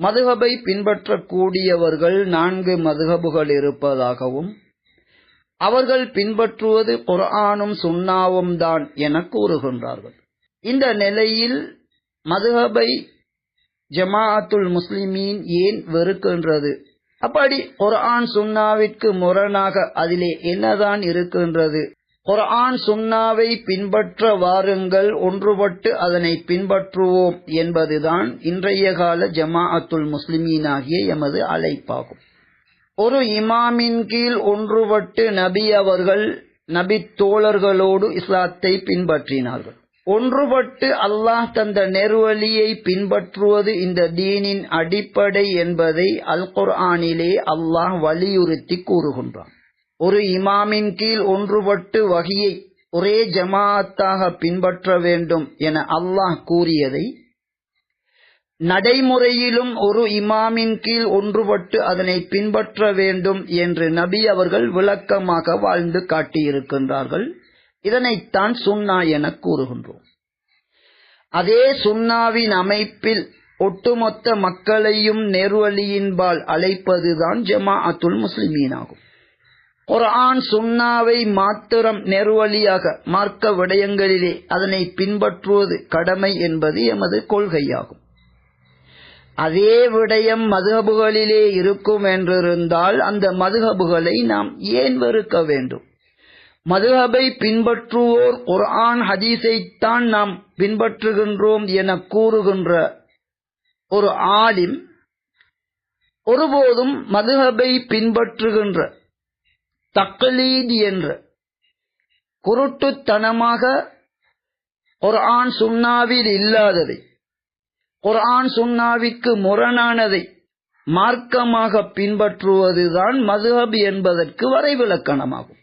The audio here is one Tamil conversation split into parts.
மதுகபை பின்பற்றக்கூடியவர்கள் நான்கு மதுகபுகள் இருப்பதாகவும் அவர்கள் பின்பற்றுவது குர்ஆனும் சுண்ணாவும் தான் என கூறுகின்றார்கள். இந்த நிலையில் மதுஹபை ஜமாஅத்துல் முஸ்லிமீன் ஏன் வெறுக்கின்றது? அப்படி குர்ஆன் சுண்ணாவிற்கு முரணாக அதிலே என்னதான் இருக்கின்றது? குர்ஆன் சுன்னாவை பின்பற்ற வாருங்கள் ஒன்றுபட்டு அதனை பின்பற்றுவோம் என்பதுதான் இன்றைய கால ஜமாஅத்துல் முஸ்லிமீன் ஆகிய எமது அழைப்பாகும். ஒரு இமாமின் கீழ் ஒன்றுபட்டு நபி அவர்கள் நபி தோழர்களோடு இஸ்லாத்தை பின்பற்றினார்கள். ஒன்றுபட்டு அல்லாஹ் தந்த நெருவழியை பின்பற்றுவது இந்த தீனின் அடிப்படை என்பதை அல் குர்ஆனிலே அல்லாஹ் வலியுறுத்தி கூறுகின்றான். ஒரு இமாமின் கீழ் ஒன்றுபட்டு வகையை ஒரே ஜமாஅத்தாக பின்பற்ற வேண்டும் என அல்லாஹ் கூறியதை நடைமுறையிலும் ஒரு இமாமின் கீழ் ஒன்றுபட்டு அதனை பின்பற்ற வேண்டும் என்று நபி அவர்கள் விளக்கமாக வாழ்ந்து காட்டியிருக்கின்றார்கள். இதனைத்தான் சுன்னா என கூறுகின்றோம். அதே சுன்னாவின் அமைப்பில் ஒட்டுமொத்த மக்களையும் நெருவழியின்பால் அழைப்பதுதான் ஜமாஅத்துல் முஸ்லிமீனாகும். குரான் சுண்ணாவை மாத்திரம் நெருவழியாக மார்க்க விடயங்களிலே அதனை பின்பற்றுவது கடமை என்பது எமது கொள்கையாகும். அதே விடயம் மதுகபுகளிலே இருக்கும் என்றிருந்தால் அந்த மதுகபுகளை நாம் ஏன் வெறுக்க வேண்டும்? மதுஹபை பின்பற்றுவோர் குர்ஆன் ஹதீஸைத்தான் நாம் பின்பற்றுகின்றோம் என கூறுகின்ற ஒரு ஆலிம் ஒருபோதும் மதுஹபை பின்பற்றுகின்ற தக்லீத் என்ற. குருட்டுத்தனமாக குர்ஆன் சுன்னாவில் இல்லாததை குர்ஆன் சுன்னாவிற்கு முரணானதை மார்க்கமாக பின்பற்றுவதுதான் மதுஹப் என்பதற்கு வரைவிலக்கணமாகும்.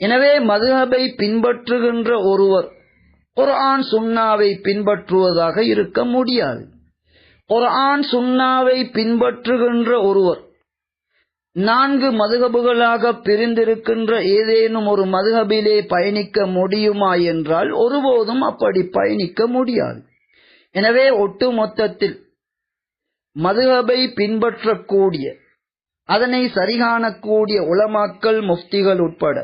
எனவே மதுஹபை பின்பற்றுகின்ற ஒருவர் குர்ஆன் சுன்னாவை பின்பற்றுவதாக இருக்க முடியாது. குர்ஆன் சுன்னாவை பின்பற்றுகின்ற ஒருவர் நான்கு மதுகபுகளாக பிரிந்திருக்கின்ற ஏதேனும் ஒரு மதுகபிலே பயணிக்க முடியுமா என்றால் ஒருபோதும் அப்படி பயணிக்க முடியாது. எனவே ஒட்டு மொத்தத்தில் மதுகபை பின்பற்றக்கூடிய அதனை சரிகாணக்கூடிய உலமாக்கல் முஃப்திகள் உட்பட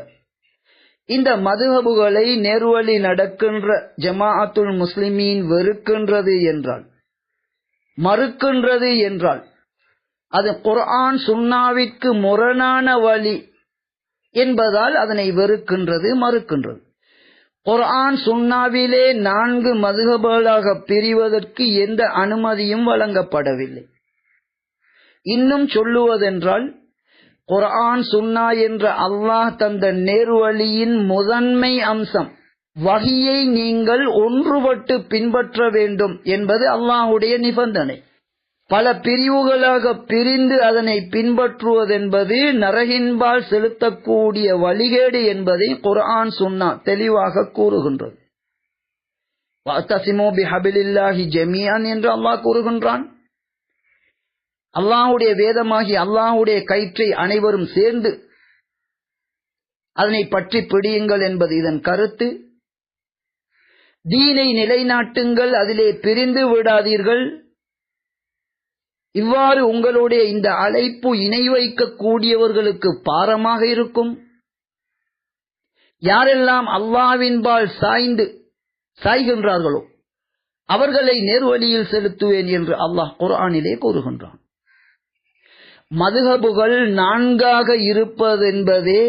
இந்த மதுகபுகளை நேர்வழி நடக்கின்ற ஜமாஅத்துல் முஸ்லிமீன் வெறுக்கின்றது என்றால் மறுக்கின்றது என்றால் அது குர்ஆன் சுன்னாவிற்கு முரணான வழி என்பதால் அதனை வெறுக்கின்றது மறுக்கின்றது. குர்ஆன் சுன்னாவிலே நான்கு மதுகபலாக பிரிவதற்கு எந்த அனுமதியும் வழங்கப்படவில்லை. இன்னும் சொல்லுவதென்றால் குர்ஆன் சுன்னா என்ற அல்லாஹ் தந்த நேர்வழியின் முதன்மை அம்சம் வகையை நீங்கள் ஒன்றுபட்டு பின்பற்ற வேண்டும் என்பது அல்லாஹுடைய நிபந்தனை. பல பிரிவுகளாக பிரிந்து அதனை பின்பற்றுவதென்பது நரகின்பால் செலுத்தக்கூடிய வழிகேடு என்பதை குரான் சுன்னா தெளிவாக கூறுகின்றது. ஜமியான் என்று அல்லாஹ் கூறுகின்றான். அல்லாஹுடைய வேதமாகி அல்லாஹுடைய கயிற்றை அனைவரும் சேர்ந்து அதனை பற்றி பிடியுங்கள் என்பது இதன் கருத்து. தீனை நிலைநாட்டுங்கள் அதிலே பிரிந்து விடாதீர்கள். இவ்வாறு உங்களுடைய இந்த அழைப்பு இணை வைக்கக்கூடியவர்களுக்கு பாரமாக இருக்கும். யாரெல்லாம் அல்லாவின்பால் சாய்ந்து சாய்கின்றார்களோ அவர்களை நேர்வழியில் செலுத்துவேன் என்று அல்லாஹ் குரானிலே கூறுகின்றான். மதுகபுகள் நான்காக இருப்பதென்பதே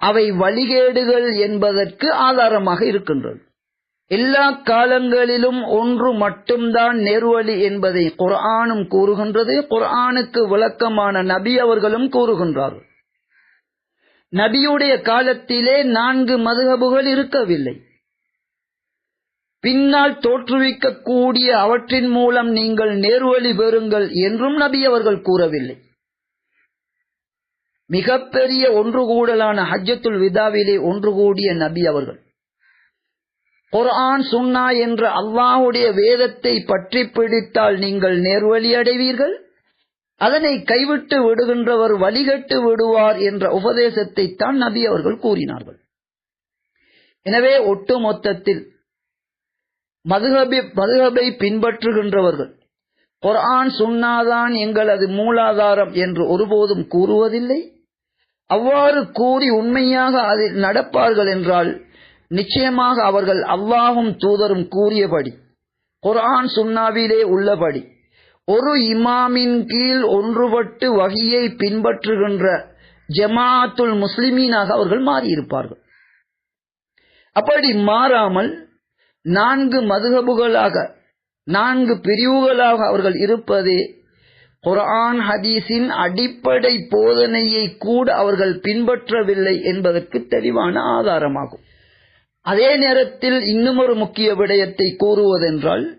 அவை வழிகேடுகள் என்பதற்கு ஆதாரமாக இருக்கின்றது. எல்லா காலங்களிலும் ஒன்று மட்டும்தான் நேர்வழி என்பதை குர்ஆனும் கூறுகின்றது. குர்ஆனுக்கு விளக்கமான நபி அவர்களும் கூறுகின்றார்கள். நபியுடைய காலத்திலே நான்கு மதுகபுகள் இருக்கவில்லை. பின்னால் தோற்றுவிக்கக்கூடிய அவற்றின் மூலம் நீங்கள் நேர்வழி பெறுங்கள் என்றும் நபி அவர்கள் கூறவில்லை. மிகப்பெரிய ஒன்று கூடலான ஹஜ்ஜத்துல் விதாவிலே ஒன்று கூடிய நபி அவர்கள். குரான் சுன்னா என்ற அல்லாஹுடைய வேதத்தை பற்றி பிடித்தால் நீங்கள் நேர்வழி அடைவீர்கள்? அதனை கைவிட்டு விடுகின்றவர் வழிகட்டு விடுவார் என்ற உபதேசத்தை தான் நபி அவர்கள் கூறினார்கள். எனவே ஒட்டு மொத்தத்தில் மதுகபை மதுகபை பின்பற்றுகின்றவர்கள் குரான் சுன்னாதான் எங்களது மூலாதாரம் என்று ஒருபோதும் கூறுவதில்லை. அவ்வாறு கூறி உண்மையாக அதில் நடப்பார்கள் என்றால் நிச்சயமாக அவர்கள் அல்லாஹும் தூதரும் கூறியபடி குர்ஆன் சுன்னாவிலே உள்ளபடி ஒரு இமாமின் கீழ் ஒன்றுபட்டு வகையை பின்பற்றுகின்ற ஜமாத்துல் முஸ்லிமீனாக அவர்கள் மாறியிருப்பார்கள். அப்படி மாறாமல் நான்கு மதுகபுகளாக நான்கு பிரிவுகளாக அவர்கள் இருப்பதே குர்ஆன் ஹதீஸின் அடிப்படை போதனையை கூட அவர்கள் பின்பற்றவில்லை என்பதற்கு தெளிவான ஆதாரமாகும். அதே நேரத்தில் இன்னும் ஒரு முக்கிய விடயத்தை கூறுவதென்றால்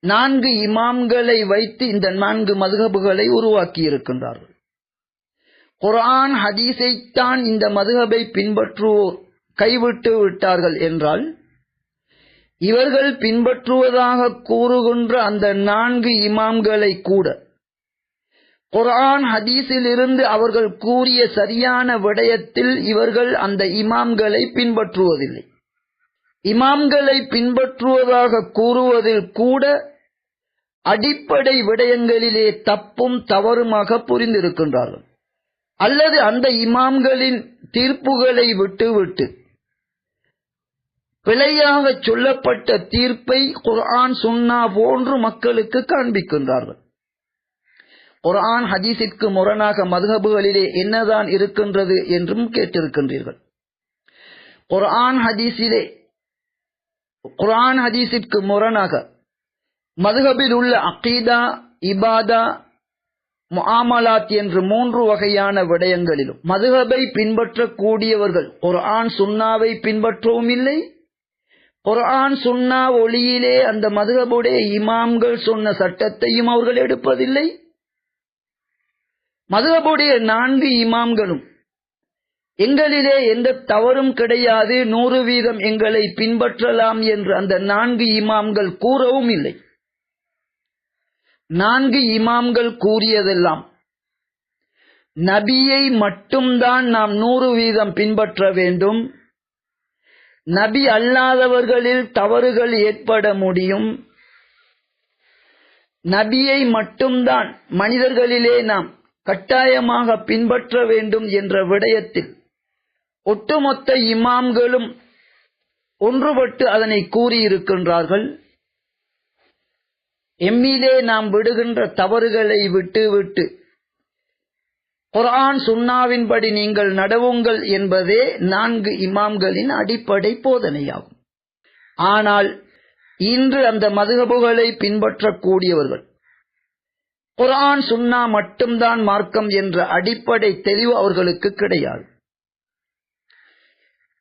நான்கு இமாம்களை வைத்து இந்த நான்கு மதுகபுகளை உருவாக்கி இருக்கின்றார்கள் குர்ஆன் இந்த மதுகபை பின்பற்றுவோர் கைவிட்டு விட்டார்கள் என்றால் இவர்கள் பின்பற்றுவதாக கூறுகின்ற அந்த நான்கு இமாம்களை கூட குர்ஆன் ஹதீஸில் இருந்து அவர்கள் கூறிய சரியான விடயத்தில் இவர்கள் அந்த இமாம்களை பின்பற்றுவதில்லை. இமாம்களை பின்பற்றுவதாக கூறுவதில் கூட அடிப்படை விடயங்களிலே தப்பும் தவறுமாக புரிந்திருக்கின்றார்கள். அல்லது அந்த இமாம்களின் தீர்ப்புகளை விட்டுவிட்டு பிழையாக சொல்லப்பட்ட தீர்ப்பை குர்ஆன் சுன்னா போன்று மக்களுக்கு காண்பிக்கின்றார்கள். குரான் ஹதீஸிற்கு முரணாக மதுஹபுகளிலே என்னதான் இருக்கின்றது என்றும் கேட்டிருக்கின்றீர்கள். குரான் ஹதீஸிலே குர்ஆன் ஹதீஸிற்கு முரணாக மதுஹபில் உள்ள அகீதா இபாதா முஆமலாத் என்று மூன்று வகையான விடயங்களிலும் மதுஹபை பின்பற்றக்கூடியவர்கள் குர்ஆன் சுன்னாவை பின்பற்றவும் இல்லை. குர்ஆன் சுன்னா ஒளியிலே அந்த மதுஹபுடைய இமாம்கள் சொன்ன சட்டத்தையும் அவர்கள் எடுப்பதில்லை. மதுஹபுடைய நான்கு இமாம்களும் எங்களிலே எந்த தவறும் கிடையாது நூறு வீதம் எங்களை பின்பற்றலாம் என்று அந்த நான்கு இமாம்கள் கூறவும் இல்லை. நான்கு இமாம்கள் கூறியதெல்லாம் நபியை மட்டும்தான் நாம் நூறு வீதம் பின்பற்ற வேண்டும் நபி அல்லாதவர்களில் தவறுகள் ஏற்பட முடியும் நபியை மட்டும்தான் மனிதர்களிலே நாம் கட்டாயமாக பின்பற்ற வேண்டும் என்ற விடயத்தில் ஒட்டுமொத்த இமாம்களும் ஒன்றுபட்டு அதனை கூறியிருக்கின்றார்கள். எம்மிலே நாம் விடுகின்ற தவறுகளை விட்டு விட்டு குரான் சுன்னாவின்படி நீங்கள் நடவுங்கள் என்பதே நான்கு இமாம்களின் அடிப்படை போதனையாகும். ஆனால் இன்று அந்த மதுகபுகளை பின்பற்றக்கூடியவர்கள் குரான் சுன்னா மட்டும்தான் மார்க்கம் என்ற அடிப்படை தெளிவு அவர்களுக்கு கிடையாது.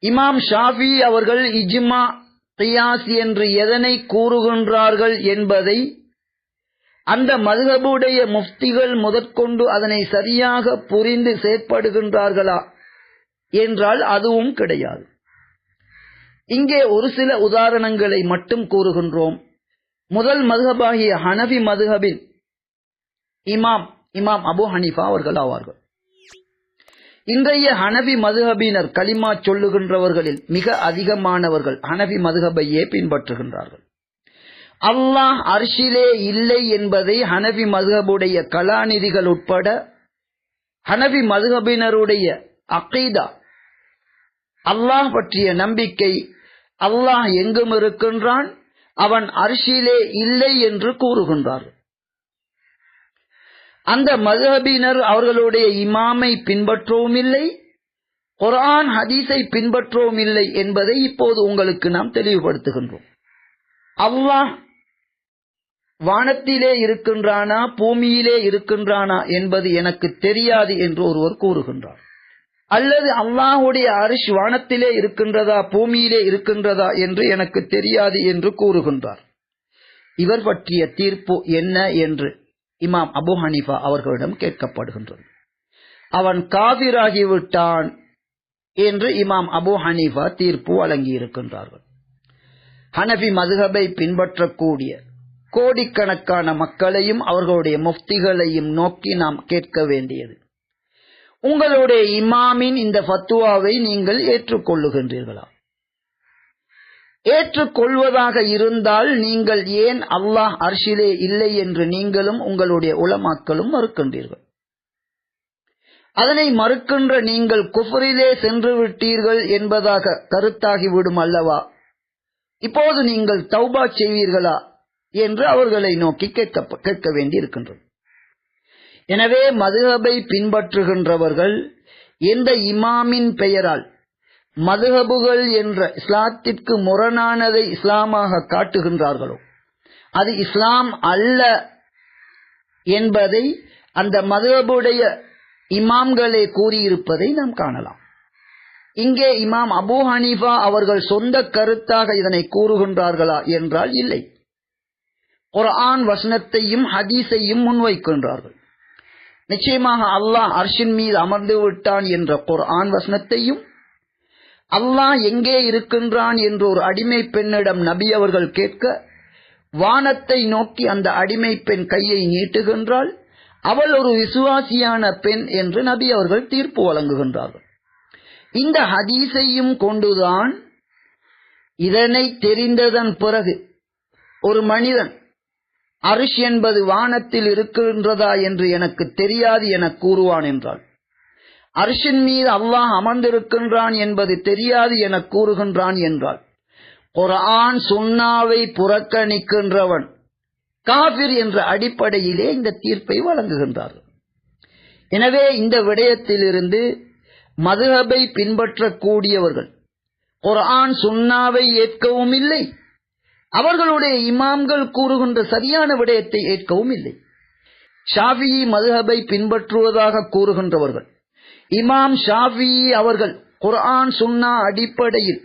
இமாம் ஷாஃபி அவர்கள் இஜ்மா கியாஸ் என்று எதனை கூறுகின்றார்கள் என்பதை அந்த மதுகபுடைய முஃப்திகள் முதற்கொண்டு அதனை சரியாக புரிந்து செயற்படுகின்றார்களா என்றால் அதுவும் கிடையாது. இங்கே ஒரு சில உதாரணங்களை மட்டும் கூறுகின்றோம். முதல் மதுகபாகிய ஹனபி மதுகபின் இமாம் இமாம் அபு ஹனீஃபா அவர்கள் ஆவார்கள். இன்றைய ஹனபி மதுஹபினர் கலிமா சொல்லுகின்றவர்களில் மிக அதிகமானவர்கள் ஹனபி மதுஹபையே பின்பற்றுகின்றார்கள். அல்லாஹ் அர்ஷிலே இல்லை என்பதை ஹனபி மதுஹபுடைய கலாநிதிகள் உட்பட ஹனபி மதுஹபினருடைய அகீதா அல்லாஹ் பற்றிய நம்பிக்கை அல்லாஹ் எங்கும் இருக்கின்றான் அவன் அரிசியிலே இல்லை என்று கூறுகின்றார் அந்த மதுஹபினர் அவர்களுடைய இமாமை பின்பற்றவும் இல்லை குரான் ஹதீஸை பின்பற்றவும் இல்லை என்பதை இப்போது உங்களுக்கு நாம் தெளிவுபடுத்துகின்றோம். அல்லாஹ் வானத்திலே இருக்கின்றானா பூமியிலே இருக்கின்றானா என்பது எனக்கு தெரியாது என்று ஒருவர் கூறுகின்றார். அல்லது அல்லாஹுடைய அரிஷ் வானத்திலே இருக்கின்றதா பூமியிலே இருக்கின்றதா என்று எனக்கு தெரியாது என்று கூறுகின்றார். இவர் பற்றிய தீர்ப்பு என்ன என்று இமாம் அபு ஹனீஃபா அவர்களிடம் கேட்கப்படுகின்றது. அவன் காவிராகிவிட்டான் என்று இமாம் அபு ஹனீஃபா தீர்ப்பு வழங்கியிருக்கின்றார்கள். ஹனபி மதுகபை பின்பற்றக்கூடிய கோடிக்கணக்கான மக்களையும் அவர்களுடைய முஃப்திகளையும் நோக்கி நாம் கேட்க வேண்டியது. உங்களுடைய இமாமின் இந்த ஃபத்துவாவை நீங்கள் ஏற்றுக்கொள்ளுகின்றீர்களா? ஏற்றுக்கொள்வதாக இருந்தால் நீங்கள் ஏன் அல்லாஹ் அர்ஷிலே இல்லை என்று நீங்களும் உங்களுடைய உளமாக்களும் மறுக்கின்றீர்கள். அதனை மறுக்கின்ற நீங்கள் குஃபரிலே சென்று விட்டீர்கள் என்பதாக கருத்தாகிவிடும் அல்லவா? இப்போது நீங்கள் தௌபா செய்வீர்களா என்று அவர்களை நோக்கி கேட்க கேட்க வேண்டியிருக்கின்றது. எனவே மதுஹபை பின்பற்றுகின்றவர்கள் எந்த இமாமின் பெயரால் மதுஹபுகள் என்ற இஸ்லாத்திற்கு முரணானதை இஸ்லாமாக காட்டுகின்றார்களோ? அது இஸ்லாம் அல்ல என்பதை அந்த மதுஹபுடைய இமாம்களே கூறியிருப்பதை நாம் காணலாம். இங்கே இமாம் அபு ஹனீஃபா அவர்கள் சொந்த கருத்தாக இதனை கூறுகின்றார்களா என்றால் இல்லை. குர்ஆன் வசனத்தையும் ஹதீஸையும் முன்வைக்கின்றார்கள். நிச்சயமாக அல்லாஹ் அர்ஷின் மீது அமர்ந்து விட்டான் என்ற குர்ஆன் வசனத்தையும் அல்லாஹ் எங்கே இருக்கின்றான் என்று ஒரு அடிமை பெண்ணிடம் நபி அவர்கள் கேட்க வானத்தை நோக்கி அந்த அடிமை பெண் கையை நீட்டுகின்றாள். அவள் ஒரு விசுவாசியான பெண் என்று நபி அவர்கள் தீர்ப்பு வழங்குகின்றார்கள். இந்த ஹதீஸையும் கொண்டுதான் இதனை தெரிந்ததன் பிறகு ஒரு மனிதன் அரிஷ் என்பது வானத்தில் இருக்கின்றதா என்று எனக்கு தெரியாது என கூறுவான் என்றாள். அரிசின் மீது அல்லாஹ் அமர்ந்திருக்கின்றான் என்பது தெரியாது என கூறுகின்றான் என்றாள் குரான் சுன்னாவை புறக்கணிக்கின்றவன் காபிர் என்ற அடிப்படையிலே இந்த தீர்ப்பை வழங்குகின்றார்கள். எனவே இந்த விடயத்திலிருந்து மதுஹபை பின்பற்றக்கூடியவர்கள் குரான் சுன்னாவை ஏற்கவும் இல்லை அவர்களுடைய இமாம்கள் கூறுகின்ற சரியான விடயத்தை ஏற்கவும் இல்லை. ஷாஃபி மதுஹபை பின்பற்றுவதாக கூறுகின்றவர்கள் இமாம் ஷாஃபி அவர்கள் குர்ஆன் சுன்னா அடிப்படையில்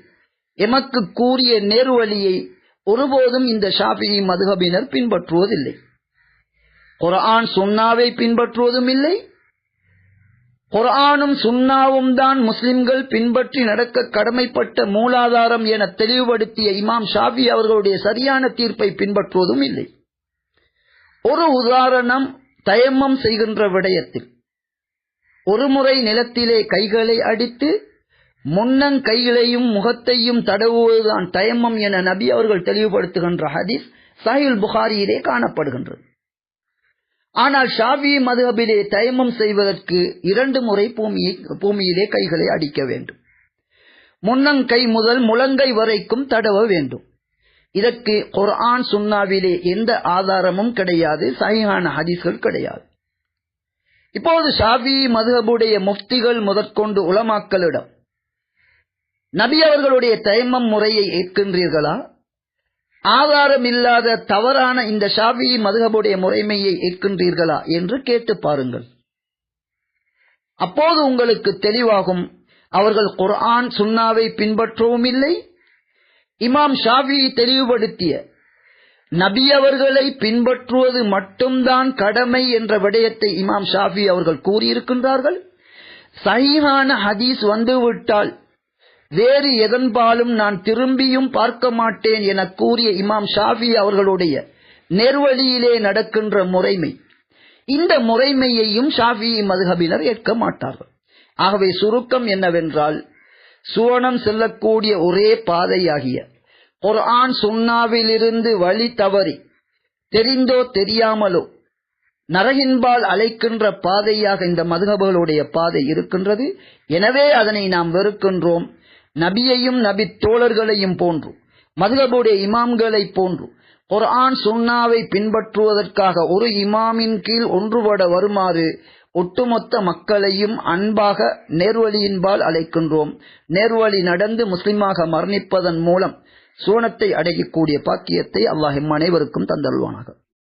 எமக்கு கூறிய நேர்வழியை ஒருபோதும் இந்த ஷாஃபி மதுகபினர் பின்பற்றுவதில்லை. குர்ஆன் சுன்னாவை பின்பற்றுவதும் இல்லை. குர்ஆனும் சுன்னாவும் தான் முஸ்லிம்கள் பின்பற்றி நடக்க கடமைப்பட்ட மூலாதாரம் என தெளிவுபடுத்திய இமாம் ஷாஃபி அவர்களுடைய சரியான தீர்ப்பை பின்பற்றுவதும் இல்லை. ஒரு உதாரணம் தயமம் செய்கின்ற விடயத்தில். ஒருமுறை நிலத்திலே கைகளை அடித்து முன்னங் கைகளையும் முகத்தையும் தடவுவதுதான் தயமம் என நபி அவர்கள் தெளிவுபடுத்துகின்ற ஹதீஸ் சாயுல் புகாரியிலே காணப்படுகின்றது. ஆனால் ஷாவி மதுஹபிலே தயமம் செய்வதற்கு இரண்டு முறை பூமியை பூமியிலே கைகளை அடிக்க வேண்டும். முன்னங்கை முதல் முழங்கை வரைக்கும் தடவ வேண்டும். இதற்கு குர்ஆன் சுன்னாவிலே எந்த ஆதாரமும் கிடையாது சகிஹான ஹதீஸ்கள் கிடையாது. இப்போது ஷாபி மதுஹபுடைய முஃப்திகள் முதற்கொண்டு உலமாக்களிடம் நபி அவர்களுடைய தயமம் முறையை ஏற்கின்றீர்களா? ஆதாரம் இல்லாத தவறான இந்த ஷாபி மதுகபுடைய முறைமையை ஏற்கின்றீர்களா என்று கேட்டு பாருங்கள். அப்போது உங்களுக்கு தெளிவாகும் அவர்கள் குர்ஆன் சுன்னாவை பின்பற்றவும் இல்லை. இமாம் ஷாஃபி தெளிவுபடுத்திய நபி அவர்களை பின்பற்றுவது மட்டும்தான் கடமை என்ற விடயத்தை இமாம் ஷாஃபி அவர்கள் கூறியிருக்கின்றார்கள். சஹீஹான ஹதீஸ் வந்துவிட்டால் வேறு எதன்பாலும் நான் திரும்பியும் பார்க்க மாட்டேன் என கூறிய இமாம் ஷாஃபி அவர்களுடைய நெர்வழியிலே நடக்கின்ற முறைமை. இந்த முறைமையையும் ஷாஃபி மதுகபினர் ஏற்க மாட்டார்கள். ஆகவே சுருக்கம் என்னவென்றால் சுவனம் செல்லக்கூடிய ஒரே பாதையாகிய குர்ஆன் சுன்னாவிலிருந்து வழி தவறி தெரிந்தோ தெரியாமலோ நரகின்பால் அழைக்கின்ற பாதையாக இந்த மதுகபுகளுடைய பாதை இருக்கின்றது. எனவே அதனை நாம் வெறுக்கின்றோம். நபியையும் நபி தோழர்களையும் போன்று மதுகபுடைய இமாம்களை போன்று குர்ஆன் சுன்னாவை பின்பற்றுவதற்காக ஒரு இமாமின் கீழ் ஒன்றுபட வருமாறு ஒட்டுமொத்த மக்களையும் அன்பாக நேர்வழியின்பால் அழைக்கின்றோம். நேர்வழி நடந்து முஸ்லிமாக மரணிப்பதன் மூலம் சோனத்தை அடையக்கூடிய பாக்கியத்தை அல்லாஹ் அனைவருக்கும் தந்தருள்வானாக.